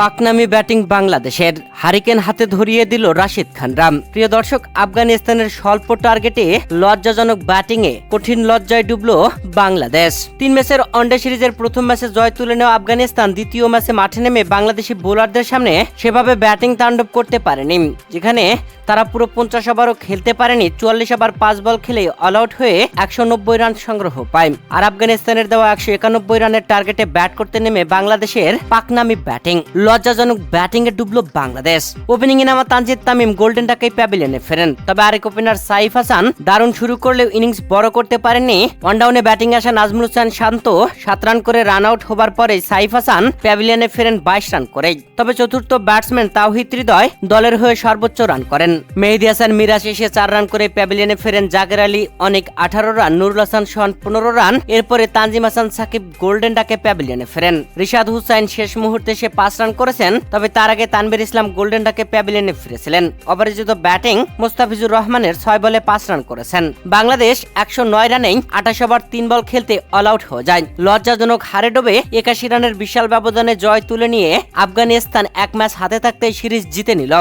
পাকনামি batting বাংলাদেশের hurricane হাতে ধরিয়ে দিল রাশিদ খান। রাম, প্রিয় দর্শক, আফগানিস্তানের স্বল্প টার্গেটে লজ্জাজনক ব্যাটিংয়ে কঠিন লজ্জায় ডুবলো বাংলাদেশ। তিন ম্যাচের ওয়ানডে সিরিজের প্রথম ম্যাচে জয় তুলে নেওয়া আফগানিস্তান দ্বিতীয় ম্যাচে মাঠে নেমে বাংলাদেশি বোলারদের সামনে সেভাবে ব্যাটিং তাণ্ডব করতে পারেনি, যেখানে তারা পুরো পঞ্চাশ ওভারও খেলতে পারেনি। চুয়াল্লিশ ওভার পাঁচ বল খেলে অল আউট হয়ে একশো নব্বই রান সংগ্রহ পায়। আর আফগানিস্তানের দেওয়া একশো একানব্বই রানের টার্গেটে ব্যাট করতে নেমে বাংলাদেশের পাকনামি ব্যাটিং। লজ্জাজনক ব্যাটিং এ ডুবলো বাংলাদেশ। ওপেনিং এ নামা তানজিদ তামিম গোল্ডেন টাকাই প্যাভিলিয়নে ফেরেন। তবে আরেক ওপেনার সাইফ হাসান দারুণ শুরু করলেও ইনিংস বড় করতে পারেননি। ওয়ানডাউনে ব্যাটিং আসা নাজমুল হোসেন শান্ত সাত রান করে রান আউট হবার পরে সাইফ হাসান প্যাভিলিয়নে ফেরেন বাইশ রান করেই। তবে চতুর্থ ব্যাটসম্যান তাওহিদ হৃদয় দলের হয়ে সর্বোচ্চ রান করেন। মেহেদি হাসান মিরাজ এসে চার রান করে প্যাভিলিয়নে ফেরেন জাকের আলী, অনেক আঠারো রান নুরুল হাসান সোহান পনেরো রান এরপরে তানজিম হাসান সাকিব গোল্ডেন ডাকে প্যাভিলিয়নে ফেরেন। রিশাদ হুসাইন শেষ মুহূর্তে সে পাঁচ রান করেছেন, তবে তার আগে তানবির ইসলাম গোল্ডেন ডাকে প্যাভিলিয়নে ফিরেছিলেন। অপরাজিত ব্যাটিং মুস্তাফিজুর রহমানের ছয় বলে পাঁচ রান করেছেন। বাংলাদেশ একশো নয় রানেই আঠাশ ওভার তিন বল খেলতে অল আউট হয়ে যায়। লজ্জাজনক হারে ডোবে একাশি রানের বিশাল ব্যবধানে জয় তুলে নিয়ে আফগানিস্তান এক ম্যাচ হাতে থাকতে সিরিজ জিতে নিল।